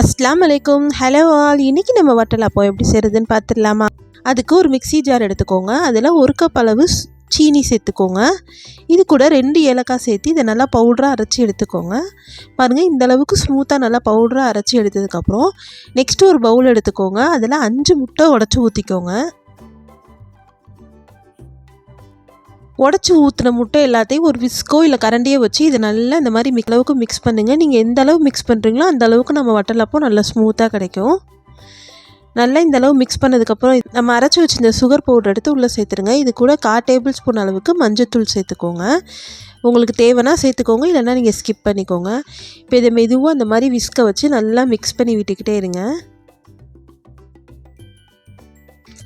அஸ்லாம் வலைக்கும் hello all இன்றைக்கி நம்ம வட்டலாப்போ எப்படி செய்கிறதுன்னு பார்த்துடலாமா? அதுக்கு ஒரு மிக்ஸி ஜார் எடுத்துக்கோங்க. அதில் ஒரு கப் அளவு சீனி சேர்த்துக்கோங்க. இது கூட ரெண்டு ஏலக்காய் சேர்த்து இதை நல்லா பவுடராக அரைச்சி எடுத்துக்கோங்க. பாருங்கள் இந்த அளவுக்கு ஸ்மூத்தாக நல்லா பவுடராக அரைச்சி எடுத்ததுக்கப்புறம் நெக்ஸ்ட்டு ஒரு பவுல் எடுத்துக்கோங்க. அதில் அஞ்சு முட்டை உடச்சி ஊற்றிக்கோங்க உடச்சி ஊற்றின முட்டை எல்லாத்தையும் ஒரு விஸ்கோ இல்லை கரண்டியோ வச்சு இதை நல்லா இந்த மாதிரி மிக் அளவுக்கு மிக்ஸ் பண்ணுங்கள் நீங்கள் எந்த அளவு மிக்ஸ் பண்ணுறீங்களோ அந்த அளவுக்கு நம்ம வட்டலப்போ நல்லா ஸ்மூத்தாக கிடைக்கும். நல்லா இந்த அளவு மிக்ஸ் பண்ணதுக்கப்புறம் நம்ம அரைச்சி வச்சிருந்த சுகர் பவுடர் எடுத்து உள்ளே சேர்த்துருங்க. இது கூட கா டேபிள் ஸ்பூன் அளவுக்கு மஞ்சத்தூள் சேர்த்துக்கோங்க. உங்களுக்கு தேவைன்னா சேர்த்துக்கோங்க. இல்லைன்னா நீங்கள் ஸ்கிப் பண்ணிக்கோங்க. இப்போ இதை மெதுவாக அந்த மாதிரி விஸ்கை வச்சு நல்லா மிக்ஸ் பண்ணி விட்டுக்கிட்டே இருங்க.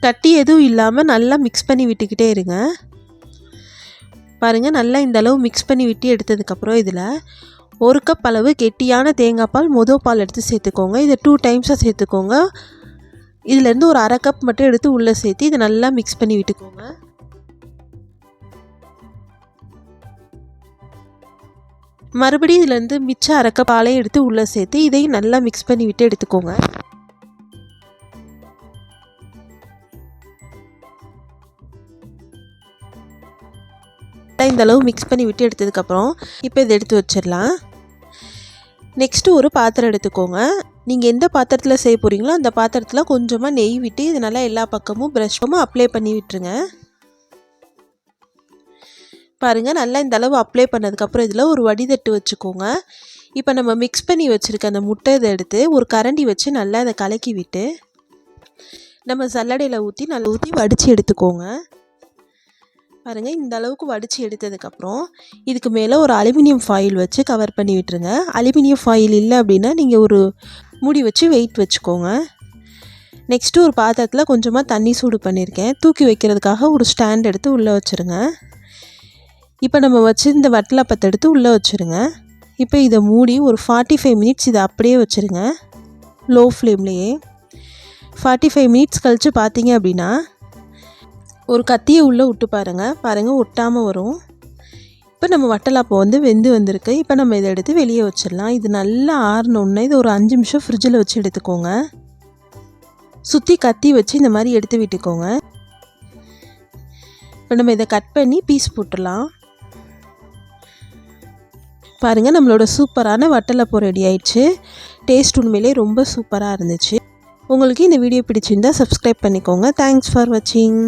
கட்டி எதுவும் இல்லாமல் நல்லா மிக்ஸ் பண்ணி விட்டுக்கிட்டே இருங்க. பாருங்கள் நல்லா இந்த அளவு மிக்ஸ் பண்ணி விட்டு எடுத்ததுக்கப்புறம் இதில் ஒரு கப் அளவு கெட்டியான தேங்காய் பால் மொதல் பால் எடுத்து சேர்த்துக்கோங்க. இதை டூ டைம்ஸாக சேர்த்துக்கோங்க. இதுலேருந்து ஒரு அரை கப் மட்டும் எடுத்து உள்ளே சேர்த்து இதை நல்லா மிக்ஸ் பண்ணி விட்டுக்கோங்க. மறுபடியும் இதுலேருந்து மிச்சம் அரைக்க பாலையும் எடுத்து உள்ளே சேர்த்து இதையும் நல்லா மிக்ஸ் பண்ணி விட்டு எடுத்துக்கோங்க. இந்த அளவு மிக்ஸ் பண்ணி விட்டு எடுத்ததுக்கப்புறம் இப்போ இதை எடுத்து வச்சிடலாம். நெக்ஸ்ட்டு ஒரு பாத்திரம் எடுத்துக்கோங்க. நீங்கள் எந்த பாத்திரத்தில் செய்ய போகிறீங்களோ அந்த பாத்திரத்தில் கொஞ்சமாக நெய் விட்டு இது நல்லா எல்லா பக்கமும் ப்ரஷ்ஷும் அப்ளை பண்ணி விட்டுருங்க. பாருங்கள் நல்லா இந்த அளவு அப்ளை பண்ணதுக்கப்புறம் இதில் ஒரு வடிதட்டு வச்சுக்கோங்க. இப்போ நம்ம மிக்ஸ் பண்ணி வச்சுருக்க அந்த முட்டை இதை எடுத்து ஒரு கரண்டி வச்சு நல்லா அதை கலக்கி விட்டு நம்ம சல்லடையில் ஊற்றி நல்லா ஊற்றி வடித்து எடுத்துக்கோங்க. பாருங்கள் இந்த அளவுக்கு வடித்து எடுத்ததுக்கப்புறம் இதுக்கு மேலே ஒரு அலுமினியம் ஃபாயில் வச்சு கவர் பண்ணி விட்டுருங்க. அலுமினியம் ஃபாயில் இல்லை அப்படின்னா நீங்கள் ஒரு மூடி வச்சு வெயிட் வச்சுக்கோங்க. நெக்ஸ்ட்டு ஒரு பாத்திரத்தில் கொஞ்சமாக தண்ணி சூடு பண்ணியிருக்கேன் தூக்கி வைக்கிறதுக்காக ஒரு ஸ்டாண்ட் எடுத்து உள்ளே வச்சுருங்க. இப்போ நம்ம வச்சு இந்த வட்டலப்பத்தை எடுத்து உள்ளே வச்சுருங்க. இப்போ இதை மூடி ஒரு ஃபார்ட்டி ஃபைவ் மினிட்ஸ் இதை அப்படியே வச்சுருங்க. லோ ஃப்ளேம்லேயே ஃபார்ட்டி ஃபைவ் மினிட்ஸ் கழித்து பார்த்தீங்க அப்படின்னா ஒரு கத்தியை உள்ளே விட்டு பாருங்கள் பாருங்கள் ஒட்டாமல் வரும். இப்போ நம்ம வட்டலாப்போ வந்து வெந்து வந்திருக்கு. இப்போ நம்ம இதை எடுத்து வெளியே வச்சிடலாம். இது நல்லா ஆறினோடனே இது ஒரு அஞ்சு நிமிஷம் ஃப்ரிட்ஜில் வச்சு எடுத்துக்கோங்க. சுற்றி கத்தி வச்சு இந்த மாதிரி எடுத்து விட்டுக்கோங்க. இப்போ நம்ம இதை கட் பண்ணி பீஸ் போட்டுடலாம். பாருங்கள் நம்மளோட சூப்பரான வட்டலப்போ ரெடி ஆயிடுச்சு. டேஸ்ட் உண்மையிலே ரொம்ப சூப்பராக இருந்துச்சு. உங்களுக்கு இந்த வீடியோ பிடிச்சிருந்தா சப்ஸ்கிரைப் பண்ணிக்கோங்க. தேங்க்ஸ் ஃபார் வாட்சிங்